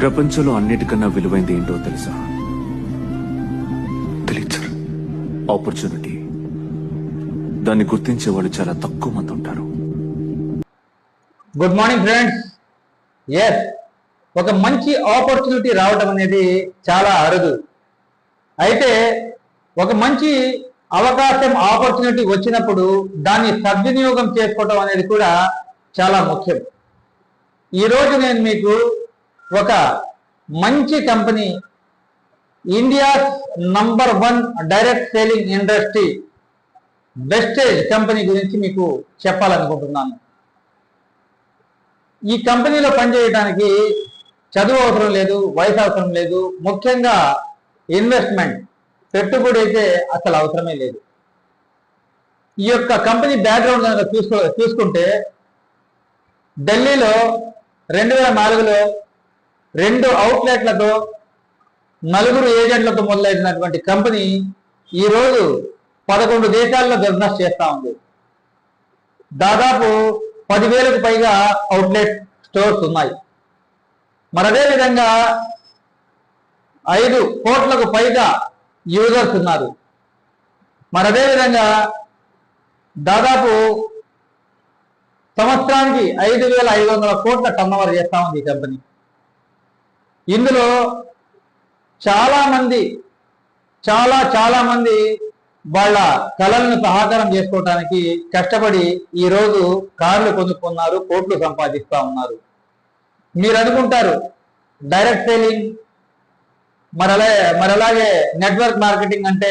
ప్రపంచంలో అన్నిటికన్నా విలువైంది ఏంటో తెలుసా? తెలియదు ఆపర్చునిటీ దాన్ని గుర్తించే వాళ్ళు చాలా తక్కువ మంది ఉంటారు. గుడ్ మార్నింగ్ ఫ్రెండ్స్ ఎస్ ఒక మంచి ఆపర్చునిటీ రావడం అనేది చాలా అరుదు. అయితే ఒక మంచి అవకాశం ఆపర్చునిటీ వచ్చినప్పుడు దాన్ని సద్వినియోగం చేసుకోవడం అనేది కూడా చాలా ముఖ్యం. ఈరోజు నేను మీకు ఒక మంచి company India number one direct selling industry బెస్టేజ్ company గురించి మీకు చెప్పాలనుకుంటున్నాను. ఈ కంపెనీలో పనిచేయడానికి చదువు అవసరం లేదు వయసు అవసరం లేదు ముఖ్యంగా ఇన్వెస్ట్మెంట్ పెట్టుబడి అయితే అసలు అవసరమే లేదు. ఈ యొక్క కంపెనీ బ్యాక్గ్రౌండ్ కనుక చూసుకుంటే ఢిల్లీలో రెండు వేల నాలుగులో రెండు అవుట్లెట్లతో నలుగురు ఏజెంట్లతో మొదలైనటువంటి కంపెనీ ఈరోజు పదకొండు దేశాల్లో బిజినెస్ చేస్తా ఉంది. దాదాపు పదివేలకు పైగా అవుట్లెట్ స్టోర్స్ ఉన్నాయి. మరి అదేవిధంగా ఐదు కోట్లకు పైగా యూజర్స్ ఉన్నారు. మరి అదేవిధంగా దాదాపు సంవత్సరానికి ఐదు వేల ఐదు వందల కోట్ల టర్నోవర్ చేస్తా ఉంది ఈ కంపెనీ ఇందులో చాలామంది చాలా చాలామంది వాళ్ళ కళలను సహకారం చేసుకోవటానికి కష్టపడి ఈరోజు కార్లు కొనుక్కున్నారు కోట్లు సంపాదిస్తా ఉన్నారు. మీరు అనుకుంటారు డైరెక్ట్ సెల్లింగ్ మరి మరలాగే మరి అలాగే నెట్వర్క్ మార్కెటింగ్ అంటే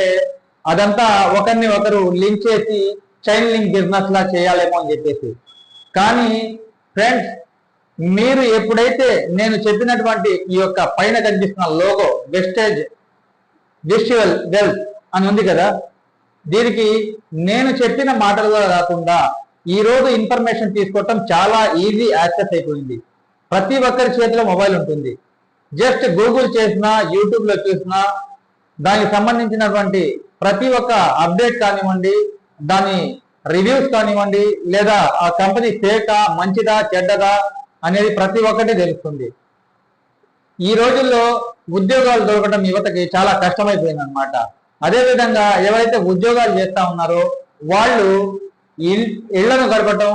అదంతా ఒకరిని ఒకరు లింక్ చేసి చైన్ లింక్ బిజినెస్ లా చేయాలేమో అని చెప్పేసి. కానీ ఫ్రెండ్స్ మీరు ఎప్పుడైతే నేను చెప్పినటువంటి ఈ యొక్క పైన కనిపిస్తున్న లోగో వెస్టేజ్ విజువల్ వెల్త్ అని ఉంది కదా దీనికి నేను చెప్పిన మాటలుగా కాకుండా ఈ రోజు ఇన్ఫర్మేషన్ తీసుకోవటం చాలా ఈజీ యాక్సెస్ అయిపోయింది. ప్రతి ఒక్కరి చేతిలో మొబైల్ ఉంటుంది. జస్ట్ గూగుల్ చేసినా యూట్యూబ్లో చూసినా దానికి సంబంధించినటువంటి ప్రతి ఒక్క అప్డేట్ కానివ్వండి దాని రివ్యూస్ కానివ్వండి లేదా ఆ కంపెనీ ఫేకా మంచిదా చెడ్డదా అనేది ప్రతి ఒక్కటి తెలుస్తుంది. ఈ రోజుల్లో ఉద్యోగాలు దొరకడం యువతకి చాలా కష్టమైపోయింది అనమాట అదేవిధంగా ఎవరైతే ఉద్యోగాలు చేస్తా ఉన్నారో వాళ్ళు ఇళ్ళను గడపటం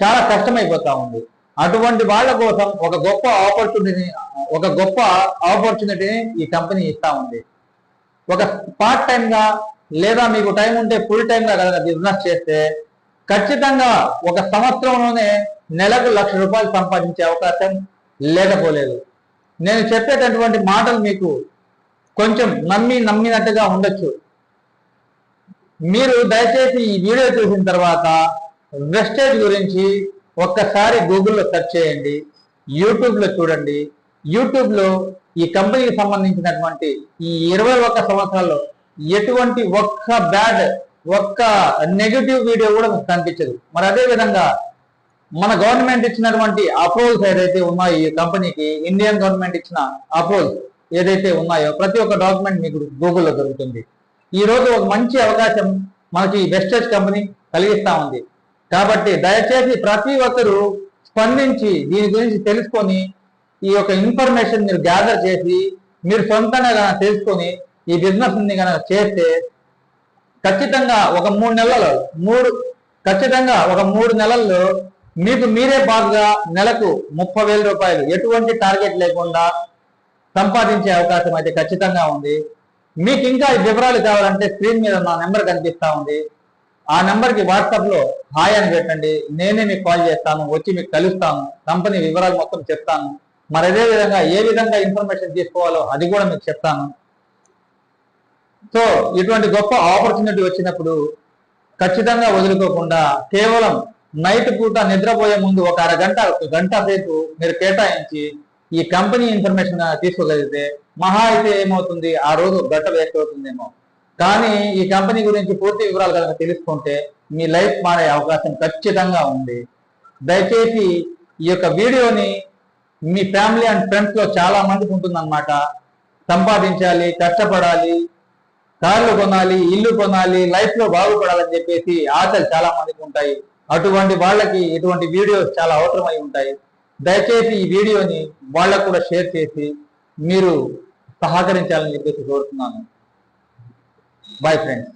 చాలా కష్టమైపోతా ఉంది. అటువంటి వాళ్ళ కోసం ఒక గొప్ప ఆపర్చునిటీని ఒక గొప్ప ఆపర్చునిటీని ఈ కంపెనీ ఇస్తా ఉంది. ఒక పార్ట్ టైం గా లేదా మీకు టైం ఉంటే ఫుల్ టైం గా కనుక బిజినెస్ చేస్తే ఖచ్చితంగా ఒక సంవత్సరంలోనే నెలకు లక్ష రూపాయలు సంపాదించే అవకాశం లేకపోలేదు. నేను చెప్పేటటువంటి మాటలు మీకు కొంచెం నమ్మి నమ్మినట్టుగా ఉండొచ్చు. మీరు దయచేసి ఈ వీడియో చూసిన తర్వాత వెస్టేజ్ గురించి ఒక్కసారి గూగుల్లో సెర్చ్ చేయండి యూట్యూబ్లో చూడండి. యూట్యూబ్లో ఈ కంపెనీకి సంబంధించినటువంటి ఈ ఇరవై ఒక్క సంవత్సరాల్లో ఎటువంటి ఒక్క బ్యాడ్ ఒక్క నెగిటివ్ వీడియో కూడా మీకు కనిపించదు. మరి అదే విధంగా మన గవర్నమెంట్ ఇచ్చినటువంటి అప్రూవల్స్ ఏదైతే ఉన్నాయో ఈ కంపెనీకి ఇండియన్ గవర్నమెంట్ ఇచ్చిన అప్రూవల్స్ ఏదైతే ఉన్నాయో ప్రతి ఒక్క డాక్యుమెంట్ మీకు గూగుల్లో దొరుకుతుంది. ఈ రోజు ఒక మంచి అవకాశం మనకి వెస్టేజ్ కంపెనీ కలిగిస్తా ఉంది. కాబట్టి దయచేసి ప్రతి ఒక్కరూ స్పందించి దీని గురించి తెలుసుకొని ఈ యొక్క ఇన్ఫర్మేషన్ మీరు గ్యాదర్ చేసి మీరు సొంతంగా కనుక తెలుసుకొని ఈ బిజినెస్ని కనుక చేస్తే ఖచ్చితంగా ఒక మూడు నెలలు మూడు ఖచ్చితంగా ఒక మూడు నెలల్లో మీకు మీరే బాగా నెలకు ముప్పై వేల రూపాయలు ఎటువంటి టార్గెట్ లేకుండా సంపాదించే అవకాశం అయితే ఖచ్చితంగా ఉంది. మీకు ఇంకా వివరాలు కావాలంటే స్క్రీన్ మీద నా నెంబర్ కనిపిస్తా ఉంది. ఆ నెంబర్కి వాట్సాప్లో హాయ్ అని పెట్టండి. నేనే మీకు కాల్ చేస్తాను వచ్చి మీకు కలుస్తాను కంపెనీ వివరాలు మొత్తం చెప్తాను. మరి అదే విధంగా ఏ విధంగా ఇన్ఫర్మేషన్ తీసుకోవాలో అది కూడా మీకు చెప్తాను. సో ఇటువంటి గొప్ప ఆపర్చునిటీ వచ్చినప్పుడు ఖచ్చితంగా వదులుకోకుండా కేవలం నైట్ పూట నిద్రపోయే ముందు ఒక అరగంట ఒక గంట సేపు మీరు కేటాయించి ఈ కంపెనీ ఇన్ఫర్మేషన్ తీసుకోగలిగితే మహా అయితే ఏమవుతుంది? ఆ రోజు గంట వేస్ట్ అవుతుందేమో. కానీ ఈ కంపెనీ గురించి పూర్తి వివరాలు కనుక తెలుసుకుంటే మీ లైఫ్ మారే అవకాశం ఖచ్చితంగా ఉంది. దయచేసి ఈ యొక్క వీడియోని మీ ఫ్యామిలీ అండ్ ఫ్రెండ్స్లో చాలా మందికి ఉంటుందన్నమాట. సంపాదించాలి కష్టపడాలి కార్లు కొనాలి ఇల్లు కొనాలి లైఫ్లో బాగుపడాలని చెప్పేసి ఆశలు చాలా మందికి ఉంటాయి. అటువంటి వాళ్ళకి ఇటువంటి వీడియోస్ చాలా అవసరమై ఉంటాయి. దయచేసి ఈ వీడియోని వాళ్ళకు కూడా షేర్ చేసి మీరు సహకరించాలని చెప్పేసి కోరుతున్నాను. Bye friends